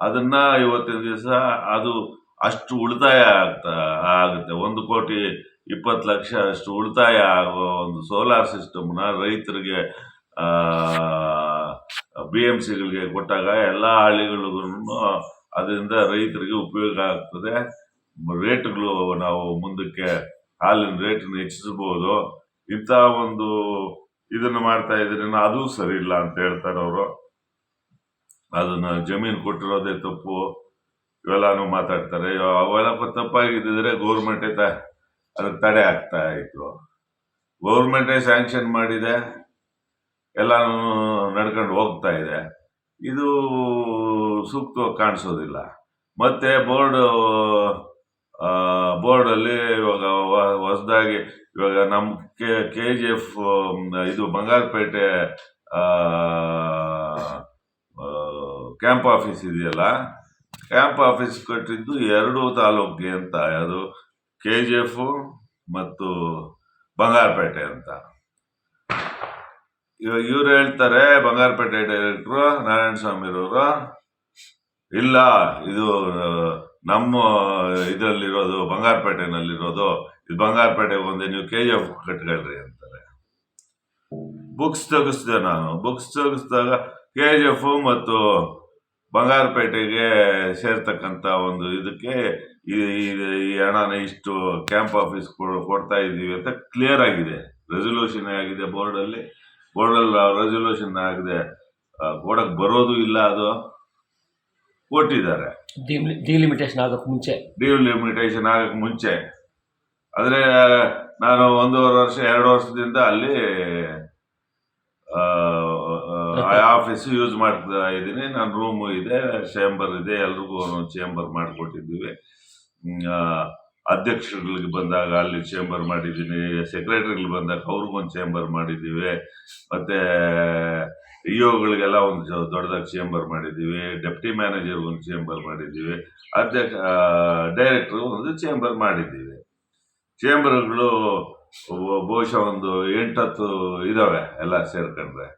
ಅದನ್ನ ಇವತ್ತಿನ ದಿವಸ ಅದು ಅಷ್ಟು ಉಳಿತಾಯ ಆಗ್ತಾ, ಆಗುತ್ತೆ. ಒಂದು ಕೋಟಿ ಇಪ್ಪತ್ತು ಲಕ್ಷ ಅಷ್ಟು ಉಳಿತಾಯ ಆಗೋ ಒಂದು ಸೋಲಾರ್ ಸಿಸ್ಟಮ್ನ ರೈತರಿಗೆ ಬಿ ಎಂ ಸಿಗಳಿಗೆ ಕೊಟ್ಟಾಗ ಎಲ್ಲ ಹಳ್ಳಿಗಳಿಗೂ ಅದರಿಂದ ರೈತರಿಗೆ ಉಪಯೋಗ ಆಗ್ತದೆ. ರೇಟ್ಗಳು ನಾವು ಮುಂದಕ್ಕೆ, ಹಾಲಿನ ರೇಟನ್ನು ಹೆಚ್ಚಿಸಬಹುದು. ಇಂಥ ಒಂದು ಇದನ್ನು ಮಾಡ್ತಾ ಇದ್ರೆ ಅದು ಸರಿ ಇಲ್ಲ ಅಂತ ಹೇಳ್ತಾರೆ ಅವರು. ಅದನ್ನ ಜಮೀನು ಕೊಟ್ಟಿರೋದೇ ತಪ್ಪು. ಇವೆಲ್ಲಾನು ಮಾತಾಡ್ತಾರೆ. ಅವೆಲ್ಲ ತಪ್ಪಾಗಿದ್ದಿದ್ರೆ ಗೌರ್ಮೆಂಟೇ ತ, ಅದಕ್ಕೆ ತಡೆ ಆಗ್ತಾ ಇತ್ತು ಗೌರ್ಮೆಂಟೇ ಸ್ಯಾಂಕ್ಷನ್ ಮಾಡಿದೆ. ಎಲ್ಲಾನು ನಡ್ಕೊಂಡು ಹೋಗ್ತಾ ಇದೆ. ಇದು ಸೂಕ್ತವಾಗಿ ಕಾಣಿಸೋದಿಲ್ಲ. ಮತ್ತೆ ಬೋರ್ಡ್ ಬೋರ್ಡಲ್ಲಿ ಇವಾಗ ಹೊಸದಾಗಿ ಇವಾಗ ನಮ್ಮ ಕೆ ಕೆ ಜಿ ಎಫ್, ಇದು ಬಂಗಾರಪೇಟೆ ಕ್ಯಾಂಪ್ ಆಫೀಸ್ ಇದೆಯಲ್ಲ? ಕ್ಯಾಂಪ್ ಆಫೀಸ್ ಕಟ್ಟಿದ್ದು ಎರಡು ತಾಲೂಕಿಗೆ ಅಂತ, ಅದು ಕೆ ಜಿ ಎಫ್ ಮತ್ತು ಬಂಗಾರಪೇಟೆ ಅಂತ. ಇವಾಗ ಇವ್ರು ಹೇಳ್ತಾರೆ, ಬಂಗಾರಪೇಟೆ ಡೈರೆಕ್ಟ್ರು ನಾರಾಯಣ ಸ್ವಾಮಿರವರು ಇಲ್ಲ, ಇದು ನಮ್ಮ ಇದರಲ್ಲಿರೋದು, ಬಂಗಾರಪೇಟೆನಲ್ಲಿರೋದು, ಇದು ಬಂಗಾರಪೇಟೆಗೆ ಒಂದೇ, ನೀವು ಕೆ ಜಿ ಎಫ್ ಕಟ್ಕೊಳ್ರಿ ಅಂತಾರೆ. ಬುಕ್ಸ್ ತೆಗಿಸ್ದೆ ನಾನು. ಬುಕ್ಸ್ ತೆಗಿಸ್ದಾಗ ಕೆ ಜಿ ಎಫ್ ಮತ್ತು ಬಂಗಾರಪೇಟೆಗೆ ಸೇರ್ತಕ್ಕಂಥ ಒಂದು ಇದಕ್ಕೆ ಈ ಹಣನ ಇಷ್ಟು ಕ್ಯಾಂಪ್ ಆಫೀಸ್ ಕೊಡ್ತಾ ಇದ್ದೀವಿ ಅಂತ ಕ್ಲಿಯರ್ ಆಗಿದೆ. ರೆಸೊಲ್ಯೂಷನ್ ಆಗಿದೆ ಬೋರ್ಡಲ್ಲಿ ಬೋರ್ಡಲ್ಲಿ ರೆಸೊಲ್ಯೂಷನ್ ಆಗಿದೆ. ಕೊಡಕ್ಕೆ ಕೊಡಕ್ ಬರೋದು ಇಲ್ಲ ಅದು. ಕೊಟ್ಟಿದ್ದಾರೆ. ಡಿಲಿಮಿಟೇಷನ್ ಆಗೋಕ್ಕೆ ಮುಂಚೆ. ಡಿಲಿಮಿಟೇಷನ್ ಆಗಕ್ಕೆ ಮುಂಚೆ. ಆದರೆ ನಾನು ಒಂದೂವರೆ ವರ್ಷ ಎರಡು ವರ್ಷದಿಂದ ಅಲ್ಲಿ ಆಫೀಸ್ ಯೂಸ್ ಮಾಡ್ತಾ ಇದ್ದೀನಿ. ನನ್ನ ರೂಮು ಇದೆ ಚೇಂಬರ್ ಇದೆ ಎಲ್ರಿಗೂ ಒಂದೊಂದು ಚೇಂಬರ್ ಮಾಡಿಕೊಟ್ಟಿದ್ದೀವಿ. ಅಧ್ಯಕ್ಷರುಗಳಿಗೆ ಬಂದಾಗ ಅಲ್ಲಿ ಚೇಂಬರ್ ಮಾಡಿದ್ದೀನಿ ಸೆಕ್ರೆಟರಿಗಳು ಬಂದಾಗ ಅವ್ರಿಗೊಂದು ಚೇಂಬರ್ ಮಾಡಿದ್ದೀವಿ. ಮತ್ತೆ ಇಒಗಳಿಗೆಲ್ಲ ಒಂದು ದೊಡ್ಡದಾಗಿ ಚೇಂಬರ್ ಮಾಡಿದ್ದೀವಿ. ಡೆಪ್ಟಿ ಮ್ಯಾನೇಜರ್ ಒಂದು ಚೇಂಬರ್ ಮಾಡಿದ್ದೀವಿ. ಅಧ್ಯಕ್ಷ ಡೈರೆಕ್ಟರ್ ಒಂದು ಚೇಂಬರ್ ಮಾಡಿದ್ದೀವಿ. ಚೇಂಬರ್ಗಳು ಬಹುಶಃ ಒಂದು ಎಂಟತ್ತು ಇದಾವೆ ಎಲ್ಲ ಸೇರ್ಕೊಂಡ್ರೆ.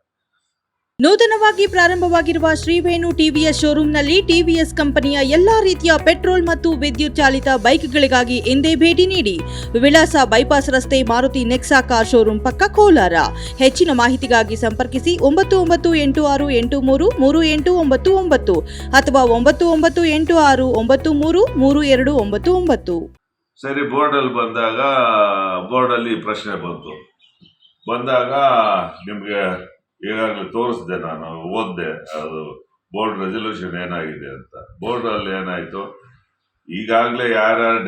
ನೂತನವಾಗಿ ಪ್ರಾರಂಭವಾಗಿರುವ ಶ್ರೀವೇಣು ಟಿವಿಎಸ್ ಶೋರೂಂನಲ್ಲಿ ಟಿವಿಎಸ್ ಕಂಪನಿಯ ಎಲ್ಲಾ ರೀತಿಯ ಪೆಟ್ರೋಲ್ ಮತ್ತು ವಿದ್ಯುತ್ ಚಾಲಿತ ಬೈಕ್ಗಳಿಗಾಗಿ ಎಂದೇ ಭೇಟಿ ನೀಡಿ. ವಿಳಾಸ ಬೈಪಾಸ್ ರಸ್ತೆ ಮಾರುತಿ ನೆಕ್ಸಾ ಕಾರ್ ಶೋರೂಮ್ ಪಕ್ಕ ಕೋಲಾರ. ಹೆಚ್ಚಿನ ಮಾಹಿತಿಗಾಗಿ ಸಂಪರ್ಕಿಸಿ ಒಂಬತ್ತು ಒಂಬತ್ತು ಎಂಟು ಆರು ಎಂಟು ಮೂರು ಮೂರು ಎಂಟು ಒಂಬತ್ತು ಒಂಬತ್ತು ಅಥವಾ ಒಂಬತ್ತು ಒಂಬತ್ತು ಎಂಟು ಆರು ಒಂಬತ್ತು ಮೂರು ಮೂರು ಎರಡು ಒಂಬತ್ತು ಒಂಬತ್ತು. ಸರಿ, ಬೋರ್ಡಲ್ಲಿ ಬಂದಾಗ, ಬೋರ್ಡಲ್ಲಿ ಪ್ರಶ್ನೆ ಬಂತು. ಬಂದಾಗ ನಿಮಗೆ ಈಗಾಗಲೇ ತೋರಿಸಿದೆ ನಾನು, ಓದಿದೆ, ಅದು ಬೋರ್ಡ್ ರೆಸಲ್ಯೂಷನ್ ಏನಾಗಿದೆ ಅಂತ. ಬೋರ್ಡಲ್ಲಿ ಏನಾಯಿತು? ಈಗಾಗಲೇ ಯಾರ್ಯಾರು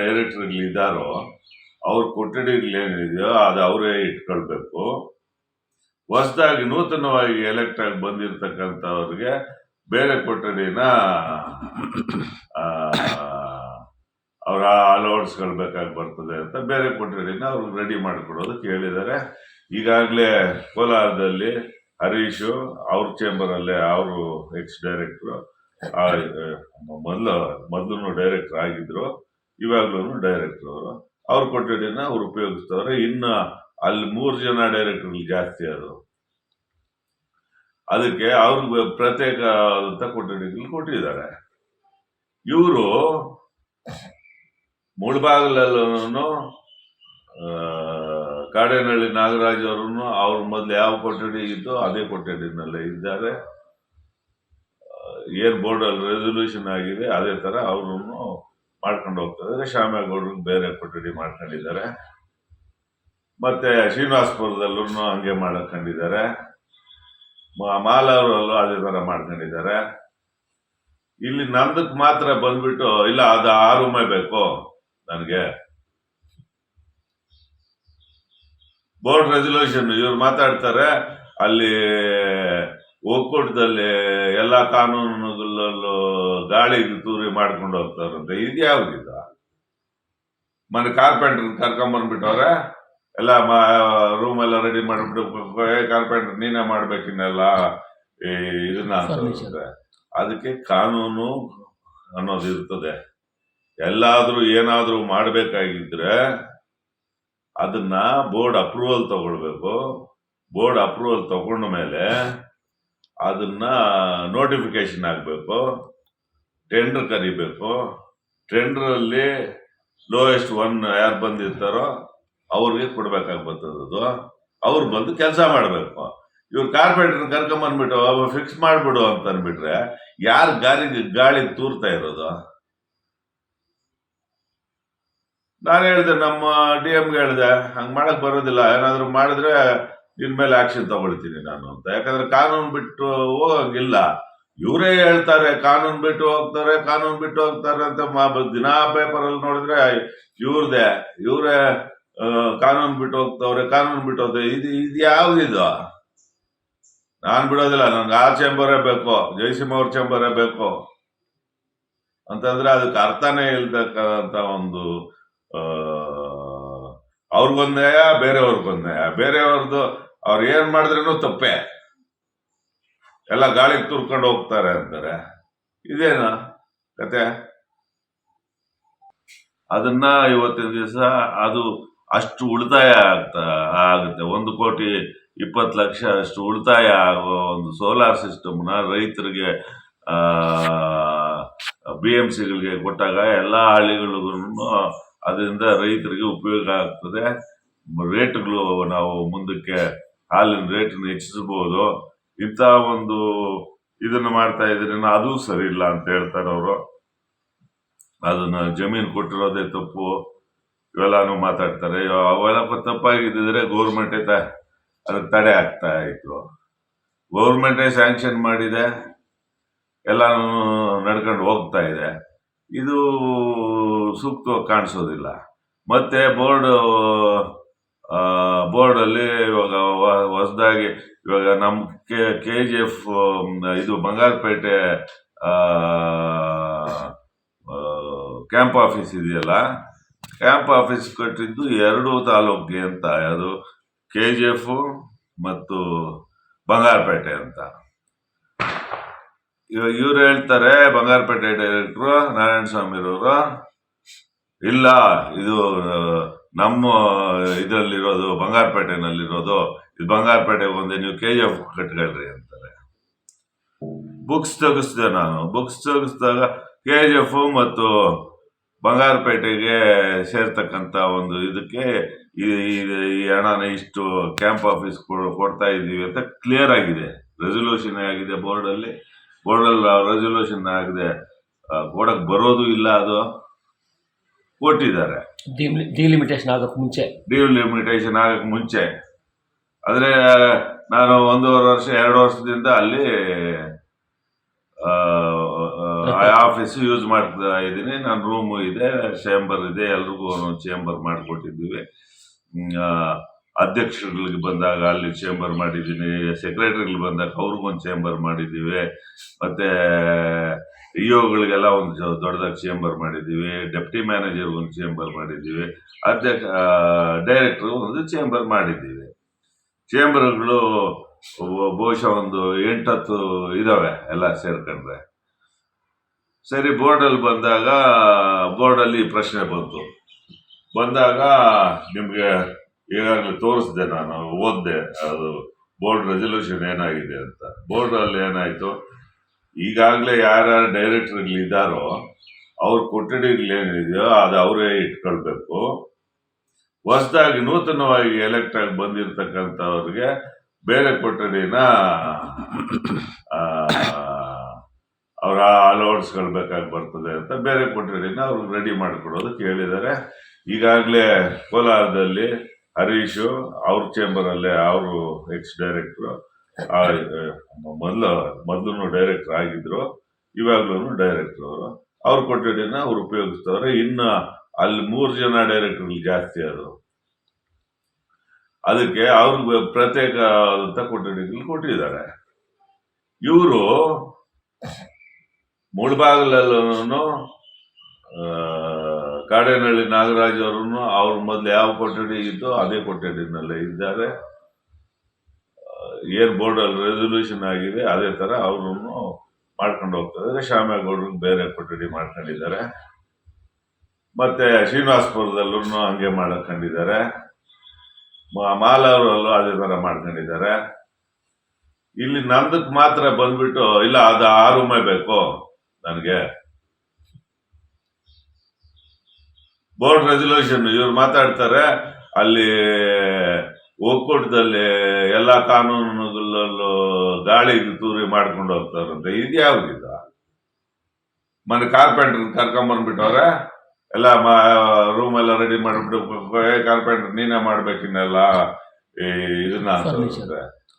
ಇದಾರೋ ಅವ್ರ ಕೊಠಡಿಗಳೇನಿದೆಯೋ ಅದು ಅವರೇ ಇಟ್ಕೊಳ್ಬೇಕು. ಹೊಸದಾಗಿ ನೂತನವಾಗಿ ಎಲೆಕ್ಟ್ ಆಗಿ ಬಂದಿರತಕ್ಕಂಥವ್ರಿಗೆ ಬೇರೆ ಕೊಠಡಿನ ಅವ್ರ ಬೇಕಾಗಿ ಬರ್ತದೆ ಅಂತ ಬೇರೆ ಕೊಠಡಿನ ಅವ್ರಿಗೆ ರೆಡಿ ಮಾಡಿಕೊಡೋದಕ್ಕೆ ಹೇಳಿದ್ದಾರೆ. ಈಗಾಗಲೇ ಕೋಲಾರದಲ್ಲಿ ಹರೀಶು ಅವ್ರ ಚೇಂಬರಲ್ಲೇ ಅವರು ಎಕ್ಸ್ ಡೈರೆಕ್ಟ್ರು ಮೊದಲು ಮೊದಲು ಡೈರೆಕ್ಟರ್ ಆಗಿದ್ರು ಇವಾಗ್ಲೂ ಡೈರೆಕ್ಟರ್ ಅವರು. ಅವ್ರು ಕೊಠಡಿನ ಅವ್ರು ಉಪಯೋಗಿಸ್ತವ್ರೆ. ಇನ್ನು ಅಲ್ಲಿ ಮೂರು ಜನ ಡೈರೆಕ್ಟರ್ ಜಾಸ್ತಿ ಅದು ಅದಕ್ಕೆ ಅವ್ರಿಗೆ ಪ್ರತ್ಯೇಕ ಅಂತ ಕೊಠಡಿಗಳು ಕೊಟ್ಟಿದ್ದಾರೆ. ಇವರು ಮುಳ್ಬಾಗಿಲಲ್ಲೂ ಕಾಡೇನಹಳ್ಳಿ ನಾಗರಾಜ್ ಅವರನ್ನು ಅವ್ರ ಮೊದಲು ಯಾವ ಕೊಠಡಿ ಇದ್ದೋ ಅದೇ ಕೊಠಡಿನಲ್ಲೇ ಇದ್ದಾರೆ. ಏರ್ ಬೋರ್ಡಲ್ಲಿ ರೆಸೊಲ್ಯೂಷನ್ ಆಗಿದೆ, ಅದೇ ಥರ ಅವರನ್ನು ಮಾಡ್ಕೊಂಡು ಹೋಗ್ತಾರೆ ಶ್ಯಾಮೇಗೌಡ್ರಿಗೆ ಬೇರೆ ಕೊಠಡಿ ಮಾಡ್ಕೊಂಡಿದ್ದಾರೆ. ಮತ್ತೆ ಶ್ರೀನಿವಾಸ್ಪುರದಲ್ಲೂ ಹಂಗೆ ಮಾಡ್ಕೊಂಡಿದ್ದಾರೆ. ಮ- ಮಾಲೂರಲ್ಲೂ ಅದೇ ಥರ ಮಾಡ್ಕೊಂಡಿದ್ದಾರೆ. ಇಲ್ಲಿ ನಂದಕ್ಕೆ ಮಾತ್ರ ಬಂದ್ಬಿಟ್ಟು, ಇಲ್ಲ, ಅದು ಆ ರೂಮೇ ಬೇಕು ನನಗೆ. ಬೋರ್ಡ್ ರೆಸಲ್ಯೂಷನ್ ಇವ್ರು ಮಾತಾಡ್ತಾರೆ ಅಲ್ಲಿ ಒಕ್ಕೂಟದಲ್ಲಿ ಎಲ್ಲ ಕಾನೂನುಗಳಲ್ಲೂ ಗಾಳಿ ತೂರಿ ಮಾಡ್ಕೊಂಡು ಹೋಗ್ತಾರಂತೆ ಇದು ಯಾವ್ದಿದ ಮನೆ ಕಾರ್ಪೆಂಟರ್ ಕರ್ಕೊಂಬಂದ್ಬಿಟ್ಟವ್ರೆ ಎಲ್ಲ ರೂಮ್ ಎಲ್ಲ ರೆಡಿ ಮಾಡಿಬಿಟ್ಟು ಕಾರ್ಪೆಂಟರ್ ನೀನೇ ಮಾಡ್ಬೇಕಿನ್ನೆಲ್ಲ ಇದನ್ನ ಅದಕ್ಕೆ ಕಾನೂನು ಅನ್ನೋದು ಇರ್ತದೆ. ಎಲ್ಲಾದ್ರೂ ಏನಾದ್ರೂ ಮಾಡಬೇಕಾಗಿದ್ರೆ ಅದನ್ನ ಬೋರ್ಡ್ ಅಪ್ರೂವಲ್ ತಗೊಳ್ಬೇಕು. ಬೋರ್ಡ್ ಅಪ್ರೂವಲ್ ತಗೊಂಡ ಮೇಲೆ ಅದನ್ನ ನೋಟಿಫಿಕೇಶನ್ ಆಗಬೇಕು ಟೆಂಡರ್ ಕರಿಬೇಕು. ಟೆಂಡ್ರಲ್ಲಿ ಲೋಯೆಸ್ಟ್ ಒನ್ ಯಾರು ಬಂದಿರ್ತಾರೋ ಅವ್ರಿಗೆ ಕೊಡ್ಬೇಕಾಗಿ ಬರ್ತದೆ ಅದು ಅವ್ರು ಬಂದು ಕೆಲಸ ಮಾಡಬೇಕು. ಇವ್ರು ಕಾರ್ಪೆಂಟರ್ ಕರ್ಕೊಂಬಂದ್ಬಿಟ್ಟು ಫಿಕ್ಸ್ ಮಾಡಿಬಿಡು ಅಂತ ಅಂದ್ಬಿಟ್ರೆ ಯಾರು ಗಾಳಿಗೆ ಗಾಳಿ ತೂರ್ತಾ ಇರೋದು? ನಾನು ಹೇಳಿದೆ, ನಮ್ಮ ಡಿ ಎಮ್ಗೆ ಹೇಳಿದೆ, ಹಂಗೆ ಮಾಡಕ್ ಬರೋದಿಲ್ಲ, ಏನಾದ್ರು ಮಾಡಿದ್ರೆ ನಿನ್ ಮೇಲೆ ಆಕ್ಷನ್ ತಗೊಳ್ತೀನಿ ನಾನು ಅಂತ. ಯಾಕಂದ್ರೆ ಕಾನೂನು ಬಿಟ್ಟು ಹೋಗಂಗಿಲ್ಲ. ಇವರೇ ಹೇಳ್ತಾರೆ, ಕಾನೂನು ಬಿಟ್ಟು ಹೋಗ್ತಾರೆ, ಕಾನೂನು ಬಿಟ್ಟು ಹೋಗ್ತಾರೆ ಅಂತ ದಿನಾ ಪೇಪರಲ್ಲಿ ನೋಡಿದ್ರೆ ಇವ್ರದೇ, ಇವರೇ ಕಾನೂನು ಬಿಟ್ಟು ಹೋಗ್ತವ್ರೆ, ಕಾನೂನು ಬಿಟ್ಟು ಹೋಗ್ತಾರೆ ಇದು ಇದು ಯಾವ್ದಿದು ನಾನು ಬಿಡೋದಿಲ್ಲ ನನ್ಗೆ ಆ ಚೇಂಬರೇ ಬೇಕು ಜಯಸಿಂಹ ಅವ್ರ ಚೇಂಬರೇ ಬೇಕು. ಅಂತಂದ್ರೆ ಅದಕ್ಕೆ ಅರ್ಥನೇ ಇಲ್ದಕ್ಕಂತ ಒಂದು ಅವ್ರಿಗೊಂದ್ ನ್ಯಾಯ ನ್ಯಾಯ. ಬೇರೆಯವ್ರದ್ದು ಅವ್ರು ಏನ್ ಮಾಡಿದ್ರೂ ತಪ್ಪೇ. ಎಲ್ಲ ಗಾಳಿಗೆ ತುರ್ಕೊಂಡು ಹೋಗ್ತಾರೆ ಅಂತಾರೆ. ಇದೇನ ಕತೆ? ಅದನ್ನ ಇವತ್ತಿನ ದಿವಸ ಅದು ಅಷ್ಟು ಉಳಿತಾಯ ಆಗ್ತಾ ಆಗುತ್ತೆ. ಒಂದು ಕೋಟಿ ಇಪ್ಪತ್ತು ಲಕ್ಷ ಅಷ್ಟು ಉಳಿತಾಯ ಆಗೋ ಒಂದು ಸೋಲಾರ್ ಸಿಸ್ಟಮ್ನ ರೈತರಿಗೆ ಬಿ ಎಂ ಸಿಗಳಿಗೆ ಕೊಟ್ಟಾಗ ಎಲ್ಲ ಹಳ್ಳಿಗಳಿಗೂ ಅದರಿಂದ ರೈತರಿಗೆ ಉಪಯೋಗ ಆಗ್ತದೆ. ರೇಟ್ಗಳು ನಾವು ಮುಂದಕ್ಕೆ ಹಾಲಿನ ರೇಟನ್ನು ಹೆಚ್ಚಿಸಬಹುದು. ಇಂಥ ಒಂದು ಇದನ್ನು ಮಾಡ್ತಾ ಇದ್ರೆ ಅದು ಸರಿ ಇಲ್ಲ ಅಂತ ಹೇಳ್ತಾರೆ ಅವರು. ಅದನ್ನ ಜಮೀನು ಕೊಟ್ಟಿರೋದೇ ತಪ್ಪು. ಇವೆಲ್ಲಾನು ಮಾತಾಡ್ತಾರೆ. ಅವೆಲ್ಲ ತಪ್ಪಾಗಿದ್ದರೆ ಗೌರ್ಮೆಂಟೇ ತ ಅದಕ್ಕೆ ತಡೆ ಆಗ್ತಾ ಇತ್ತು ಗೌರ್ಮೆಂಟೇ ಸ್ಯಾಂಕ್ಷನ್ ಮಾಡಿದೆ. ಎಲ್ಲಾನು ನಡ್ಕೊಂಡು ಹೋಗ್ತಾ ಇದೆ. ಇದು ಸೂಕ್ತವಾಗಿ ಕಾಣಿಸೋದಿಲ್ಲ. ಮತ್ತೆ ಬೋರ್ಡ್ ಬೋರ್ಡಲ್ಲಿ ಇವಾಗ ಹೊಸದಾಗಿ ಇವಾಗ ನಮ್ಮ ಕೆ ಕೆ ಜಿ ಎಫ್ ಇದು ಬಂಗಾರಪೇಟೆ ಕ್ಯಾಂಪ್ ಆಫೀಸ್ ಇದೆಯಲ್ಲ, ಕ್ಯಾಂಪ್ ಆಫೀಸ್ ಕಟ್ಟಿದ್ದು ಎರಡು ತಾಲೂಕಿಗೆ ಅಂತ ಅದು ಕೆ ಜಿ ಎಫ್ ಮತ್ತು ಬಂಗಾರಪೇಟೆ ಅಂತ. ಇವಾಗ ಇವ್ರು ಹೇಳ್ತಾರೆ, ಬಂಗಾರಪೇಟೆ ಡೈರೆಕ್ಟ್ರು ನಾರಾಯಣ ಸ್ವಾಮಿರವರು ಇಲ್ಲ, ಇದು ನಮ್ಮ ಇದರಲ್ಲಿರೋದು ಬಂಗಾರಪೇಟೆನಲ್ಲಿರೋದು, ಇದು ಬಂಗಾರಪೇಟೆಗೆ ಒಂದೇ, ನೀವು ಕೆ ಜಿ ಎಫ್ ಕಟ್ಕೊಳ್ರಿ ಅಂತಾರೆ. ಬುಕ್ಸ್ ತೆಗಿಸ್ದೆ ನಾನು. ಬುಕ್ಸ್ ತೆಗಿಸಿದಾಗ ಕೆ ಜಿ ಎಫ್ ಮತ್ತು ಬಂಗಾರಪೇಟೆಗೆ ಸೇರ್ತಕ್ಕಂಥ ಒಂದು ಇದಕ್ಕೆ ಈ ಹಣನ ಇಷ್ಟು ಕ್ಯಾಂಪ್ ಆಫೀಸ್ ಕೊಡ್ತಾ ಇದ್ದೀವಿ ಅಂತ ಕ್ಲಿಯರ್ ಆಗಿದೆ. ರೆಸೊಲ್ಯೂಷನ್ ಆಗಿದೆ ಬೋರ್ಡಲ್ಲಿ ಬೋರ್ಡಲ್ಲಿ ರೆಸೊಲ್ಯೂಷನ್ ಆಗಿದೆ. ಕೊಡಕ್ಕೆ ಬರೋದು ಇಲ್ಲ ಅದು. ಕೊಟ್ಟಿದ್ದಾರೆ. ಡಿಲಿಮಿಟೇಷನ್ ಆಗಕ್ಕೆ ಮುಂಚೆ. ಡಿಲಿಮಿಟೇಷನ್ ಆಗಕ್ಕೆ ಮುಂಚೆ. ಆದರೆ ನಾನು ಒಂದೂವರೆ ವರ್ಷ ಎರಡು ವರ್ಷದಿಂದ ಅಲ್ಲಿ ಆಫೀಸ್ ಯೂಸ್ ಮಾಡ್ತಾ ಇದ್ದೀನಿ. ನನ್ನ ರೂಮು ಇದೆ ಚೇಂಬರ್ ಇದೆ ಎಲ್ರಿಗೂ ಒಂದೊಂದು ಚೇಂಬರ್ ಮಾಡಿಕೊಟ್ಟಿದ್ದೀವಿ. ಅಧ್ಯಕ್ಷರುಗಳಿಗೆ ಬಂದಾಗ ಅಲ್ಲಿ ಚೇಂಬರ್ ಮಾಡಿದ್ದೀನಿ ಸೆಕ್ರೆಟರಿಗಳು ಬಂದಾಗ ಅವ್ರಿಗೊಂದು ಚೇಂಬರ್ ಮಾಡಿದ್ದೀವಿ. ಮತ್ತೆ ಇಒಗಳಿಗೆಲ್ಲ ಒಂದು ದೊಡ್ಡದಾಗಿ ಚೇಂಬರ್ ಮಾಡಿದ್ದೀವಿ, ಡೆಪ್ಟಿ ಮ್ಯಾನೇಜರ್ ಒಂದು ಚೇಂಬರ್ ಮಾಡಿದ್ದೀವಿ, ಅಧ್ಯಕ್ಷ ಡೈರೆಕ್ಟರ್ ಒಂದು ಚೇಂಬರ್ ಮಾಡಿದ್ದೀವಿ. ಚೇಂಬರ್ಗಳು ಬಹುಶಃ ಒಂದು ಎಂಟತ್ತು ಇದಾವೆ ಎಲ್ಲ ಸೇರ್ಕೊಂಡ್ರೆ. ಸರಿ, ಬೋರ್ಡಲ್ಲಿ ಬಂದಾಗ, ಬೋರ್ಡಲ್ಲಿ ಪ್ರಶ್ನೆ ಬಂತು. ಬಂದಾಗ ನಿಮಗೆ ಈಗಾಗಲೇ ತೋರಿಸ್ದೆ ನಾನು, ಓದಿದೆ, ಅದು ಬೋರ್ಡ್ ರೆಸಲ್ಯೂಷನ್ ಏನಾಗಿದೆ ಅಂತ. ಬೋರ್ಡಲ್ಲಿ ಏನಾಯಿತು? ಈಗಾಗಲೇ ಯಾರ್ಯಾರು ಡೈರೆಕ್ಟರ್ ಇದ್ದಾರೋ ಅವ್ರ ಕೊಠಡಿಗಳು ಏನಿದೆಯೋ ಅದು ಅವರೇ ಇಟ್ಕೊಳ್ಬೇಕು. ಹೊಸದಾಗಿ ನೂತನವಾಗಿ ಎಲೆಕ್ಟ್ ಆಗಿ ಬಂದಿರತಕ್ಕಂಥವ್ರಿಗೆ ಬೇರೆ ಕೊಠಡಿನ ಅವ್ರ ಅಳವಡಿಸ್ಕೊಳ್ಬೇಕಾಗಿ ಬರ್ತದೆ ಅಂತ ಬೇರೆ ಕೊಠಡಿನ ಅವ್ರು ರೆಡಿ ಮಾಡಿಕೊಡೋದಕ್ಕೆ ಹೇಳಿದ್ದಾರೆ. ಈಗಾಗಲೇ ಕೋಲಾರದಲ್ಲಿ ಹರೀಶು ಅವ್ರ ಚೇಂಬರಲ್ಲೇ ಅವರು ಎಕ್ಸ್ ಡೈರೆಕ್ಟ್ರು ಮೊದಲು ಮೊದಲು ಡೈರೆಕ್ಟರ್ ಆಗಿದ್ರು ಇವಾಗ್ಲೂ ಡೈರೆಕ್ಟರ್ ಅವರು. ಅವ್ರು ಕೊಠಡಿನ ಅವ್ರು ಉಪಯೋಗಿಸ್ತವ್ರೆ. ಇನ್ನು ಅಲ್ಲಿ ಮೂರು ಜನ ಡೈರೆಕ್ಟರ್ಗಳು ಜಾಸ್ತಿ ಅದು ಅದಕ್ಕೆ ಅವ್ರಿಗೆ ಅಂತ ಕೊಠಡಿಗಳು ಕೊಟ್ಟಿದ್ದಾರೆ. ಇವರು ಮುಳಬಾಗಲಲ್ಲೂ ಕಾಡೇನಹಳ್ಳಿ ನಾಗರಾಜ್ ಅವರು ಅವ್ರ ಮೊದಲು ಯಾವ ಕೊಠಡಿ ಇದ್ದೋ ಅದೇ ಕೊಠಡಿನಲ್ಲೇ ಇದ್ದಾರೆ. ಏನ್ ಬೋರ್ಡ್ ಅಲ್ಲಿ ರೆಸೊಲ್ಯೂಷನ್ ಆಗಿದೆ, ಅದೇ ತರ ಅವ್ರನ್ನು ಮಾಡ್ಕೊಂಡು ಹೋಗ್ತಾರೆ. ಶ್ಯಾಮೇಗೌಡ್ರನ್ನ ಬೇರೆ ಕೊಠಡಿ ಮಾಡ್ಕೊಂಡಿದ್ದಾರೆ. ಮತ್ತೆ ಶ್ರೀನಿವಾಸ್ಪುರದಲ್ಲೂ ಹಂಗೆ ಮಾಡ್ಕೊಂಡಿದ್ದಾರೆ. ಮಾಲವರಲ್ಲೂ ಅದೇ ತರ ಮಾಡ್ಕೊಂಡಿದ್ದಾರೆ. ಇಲ್ಲಿ ನಂದಕ್ಕೆ ಮಾತ್ರ ಬಂದ್ಬಿಟ್ಟು, ಇಲ್ಲ, ಅದು ಆ ರೂಮೇ ಬೇಕು ನನಗೆ. ಬೋರ್ಡ್ ರೆಸೊಲ್ಯೂಷನ್ ಇವ್ರು ಮಾತಾಡ್ತಾರೆ, ಅಲ್ಲಿ ಒಕ್ಕೂಟದಲ್ಲಿ ಎಲ್ಲ ಕಾನೂನುಗಳಲ್ಲೂ ಗಾಳಿ ತೂರಿ ಮಾಡ್ಕೊಂಡು ಹೋಗ್ತಾರಂತೆ. ಇದು ಯಾವ್ದಿದ ಮನೆ ಕಾರ್ಪೆಂಟರ್ ಕರ್ಕೊಂಬಂದ್ಬಿಟ್ಟವ್ರೆ ಎಲ್ಲ ರೂಮ್ ಎಲ್ಲ ರೆಡಿ ಮಾಡ್ಬಿಟ್ಟು ಕಾರ್ಪೆಂಟರ್ ನೀನೇ ಮಾಡ್ಬೇಕಿನ್ನೆಲ್ಲ ಇದನ್ನ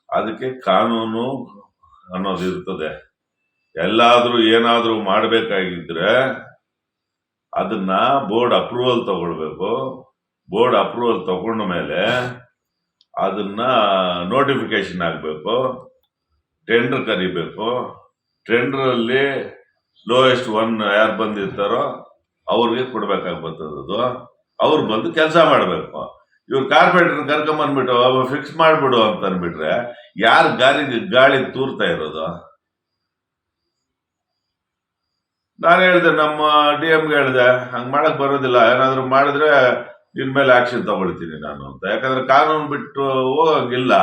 ಅದಕ್ಕೆ ಕಾನೂನು ಅನ್ನೋದು ಇರ್ತದೆ. ಎಲ್ಲಾದ್ರೂ ಏನಾದ್ರೂ ಮಾಡ್ಬೇಕಾಗಿದ್ರೆ ಅದನ್ನ ಬೋರ್ಡ್ ಅಪ್ರೂವಲ್ ತಗೊಳ್ಬೇಕು. ಬೋರ್ಡ್ ಅಪ್ರೂವಲ್ ತಗೊಂಡ ಮೇಲೆ ಅದನ್ನ ನೋಟಿಫಿಕೇಶನ್ ಆಗಬೇಕು ಟೆಂಡರ್ ಕರಿಬೇಕು. ಟೆಂಡರ್ ಅಲ್ಲಿ ಲೋಯೆಸ್ಟ್ ಒನ್ ಯಾರು ಬಂದಿರ್ತಾರೋ ಅವ್ರಿಗೆ ಕೊಡ್ಬೇಕಾಗಿ ಬರ್ತದೆ ಅದು ಅವ್ರು ಬಂದು ಕೆಲಸ ಮಾಡಬೇಕು. ಇವ್ರು ಕಾರ್ಪೆಂಟರ್ ಕರ್ಕೊಂಬಂದ್ಬಿಟ್ಟು ಫಿಕ್ಸ್ ಮಾಡಿಬಿಡು ಅಂತ ಅಂದ್ಬಿಟ್ರೆ ಯಾರು ಗಾಳಿ ಗಾಳಿ ತೂರ್ತಾ ಇರೋದು? ನಾನು ಹೇಳಿದೆ, ನಮ್ಮ ಡಿ ಎಮ್ಗೆ ಹೇಳಿದೆ, ಹಂಗೆ ಮಾಡಕ್ಕೆ ಬರೋದಿಲ್ಲ. ಏನಾದರೂ ಮಾಡಿದ್ರೆ ನಿನ್ ಮೇಲೆ ಆಕ್ಷನ್ ತಗೊಳ್ತೀನಿ ನಾನು ಅಂತ. ಯಾಕಂದ್ರೆ ಕಾನೂನು ಬಿಟ್ಟು ಹೋಗಂಗಿಲ್ಲ.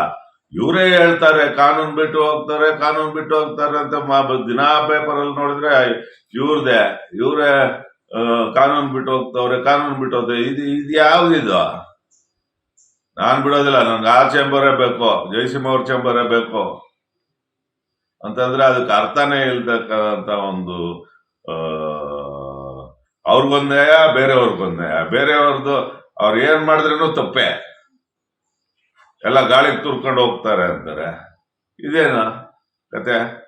ಇವರೇ ಹೇಳ್ತಾರೆ, ಕಾನೂನು ಬಿಟ್ಟು ಹೋಗ್ತಾರೆ, ಕಾನೂನು ಬಿಟ್ಟು ಹೋಗ್ತಾರೆ ಅಂತ ದಿನಾ ಪೇಪರ್ ಅಲ್ಲಿ ನೋಡಿದ್ರೆ ಇವ್ರದೇ, ಇವರೇ ಕಾನೂನು ಬಿಟ್ಟು ಹೋಗ್ತವ್ರೆ, ಕಾನೂನು ಬಿಟ್ಟು ಹೋಗ್ತವ್ರೆ. ಇದು ಇದು ಯಾವ್ದಿದು ನಾನ್ ಬಿಡೋದಿಲ್ಲ, ನನ್ಗೆ ಆ ಚೇಂಬರೇ ಬೇಕು ಜಯಸಿಂಹ ಅವ್ರ ಚೇಂಬರೇ ಬೇಕು. ಅಂತಂದ್ರೆ ಅದಕ್ಕೆ ಅರ್ಥನೇ ಇಲ್ದಕ್ಕಂತ ಒಂದು ಅವ್ರಿಗೊಂದೇ ಬೇರೆಯವ್ರಿಗೊಂದೇ ಬೇರೆಯವ್ರದ್ದು ಅವ್ರು ಏನ್ ಮಾಡಿದ್ರೂ ತಪ್ಪೆ. ಎಲ್ಲ ಗಾಳಿಗೆ ತುರ್ಕೊಂಡು ಹೋಗ್ತಾರೆ ಅಂತಾರೆ. ಇದೇನು ಕತೆ?